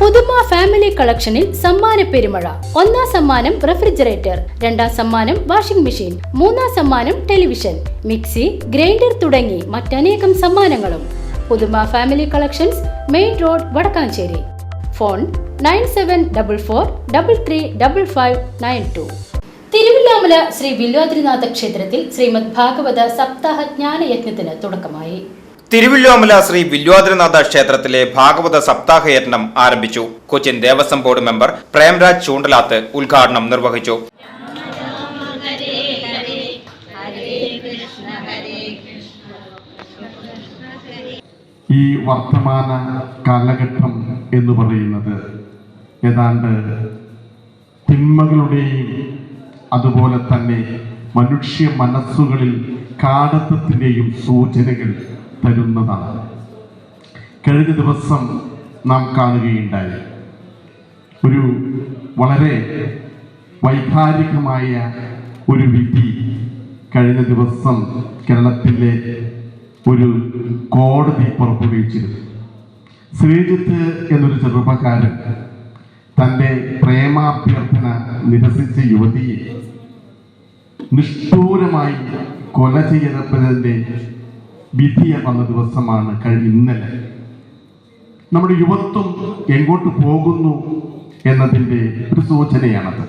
പുതുമ ഫാമിലി കളക്ഷനിൽ സമ്മാന പെരുമഴ. ഒന്നാം സമ്മാനം റെഫ്രിജറേറ്റർ രണ്ടാം സമ്മാനം വാഷിംഗ് മെഷീൻ മൂന്നാം സമ്മാനം ടെലിവിഷൻ മിക്സി ഗ്രൈൻഡർ തുടങ്ങി മറ്റനേകം സമ്മാനങ്ങളും. Puthuma family collections main road Vadakkanchery. Phone nine seven double four double three double five nine two. Thiruvilwamala Sree Vilwadrinatha ക്ഷേത്രത്തിൽ ശ്രീമദ് ഭാഗവത സപ്താഹ ജ്ഞാനയജ്ഞത്തിന് തുടക്കമായി. തിരുവല്ലോമല ശ്രീ വില്വാദ്രനാഥ ക്ഷേത്രത്തിലെ ഭാഗവത സപ്താഹയജ്ഞം ആരംഭിച്ചു. കൊച്ചിൻ ദേവസ്വം ബോർഡ് മെമ്പർ പ്രേംരാജ് ചൂണ്ടലാത്ത് ഉദ്ഘാടനം നിർവഹിച്ചു. ഈ വർത്തമാന കാലഘട്ടം എന്ന് പറയുന്നത് ഏതാണ്ട് തിന്മകളുടെയും അതുപോലെ തന്നെ മനുഷ്യ മനസ്സുകളിൽ കാടത്തത്തിന്റെയും സൂചനകൾ തരുന്നതാണ് കഴിഞ്ഞ ദിവസം നാം കാണുകയുണ്ടായി. ഒരു വളരെ വൈകാരികമായ ഒരു വിധി കഴിഞ്ഞ ദിവസം കേരളത്തിലെ ഒരു കോടതി പുറപ്പെടുവിച്ചിരുന്നു. ശ്രീജിത്ത് എന്നൊരു ചെറുപ്പക്കാരൻ തന്റെ പ്രേമാഭ്യർത്ഥന നിരസിച്ച യുവതിയെ നിഷ്ഠൂരമായി കൊല ചെയ്യപ്പെട്ടതിന്റെ വിധിയ വന്ന ദിവസമാണ് കഴിഞ്ഞ ഇന്നലെ. നമ്മുടെ യുവത്വം എങ്ങോട്ട് പോകുന്നു എന്നതിന്റെ ഒരു സൂചനയാണത്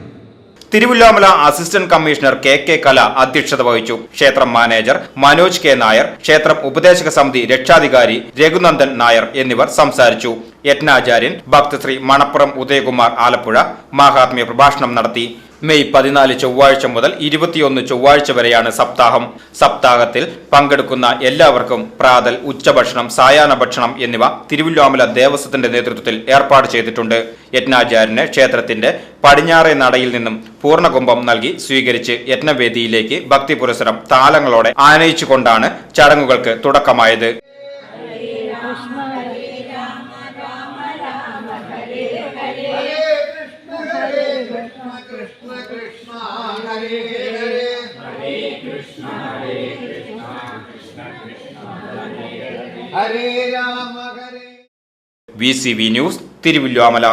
Thiruvilwamala assistant commissioner K K Kala അധ്യക്ഷത വഹിച്ചു. ക്ഷേത്രം മാനേജർ മനോജ് കെ നായർ ക്ഷേത്രം ഉപദേശക സമിതി രക്ഷാധികാരി രഘുനന്ദൻ നായർ എന്നിവർ സംസാരിച്ചു. യജ്ഞാചാര്യൻ ഭക്തശ്രീ മണപ്പുറം ഉദയകുമാർ ആലപ്പുഴ മാഹാത്മ്യ പ്രഭാഷണം നടത്തി. മെയ് പതിനാല് ചൊവ്വാഴ്ച മുതൽ ഇരുപത്തിയൊന്ന് ചൊവ്വാഴ്ച വരെയാണ് സപ്താഹം. സപ്താഹത്തിൽ പങ്കെടുക്കുന്ന എല്ലാവർക്കും പ്രാതൽ ഉച്ചഭക്ഷണം സായാഹ്ന ഭക്ഷണം എന്നിവ തിരുവല്ലോമല ദേവസ്വത്തിന്റെ നേതൃത്വത്തിൽ ഏർപ്പാട് ചെയ്തിട്ടുണ്ട്. യജ്ഞാചാര്യന് ക്ഷേത്രത്തിന്റെ പടിഞ്ഞാറേ നടയിൽ നിന്നും പൂർണകുംഭം നൽകി സ്വീകരിച്ച് യജ്ഞവേദിയിലേക്ക് ഭക്തി പുരസരം താലങ്ങളോടെ ആനയിച്ചുകൊണ്ടാണ് ചടങ്ങുകൾക്ക് തുടക്കമായത്. V C V news Thiruvilwamala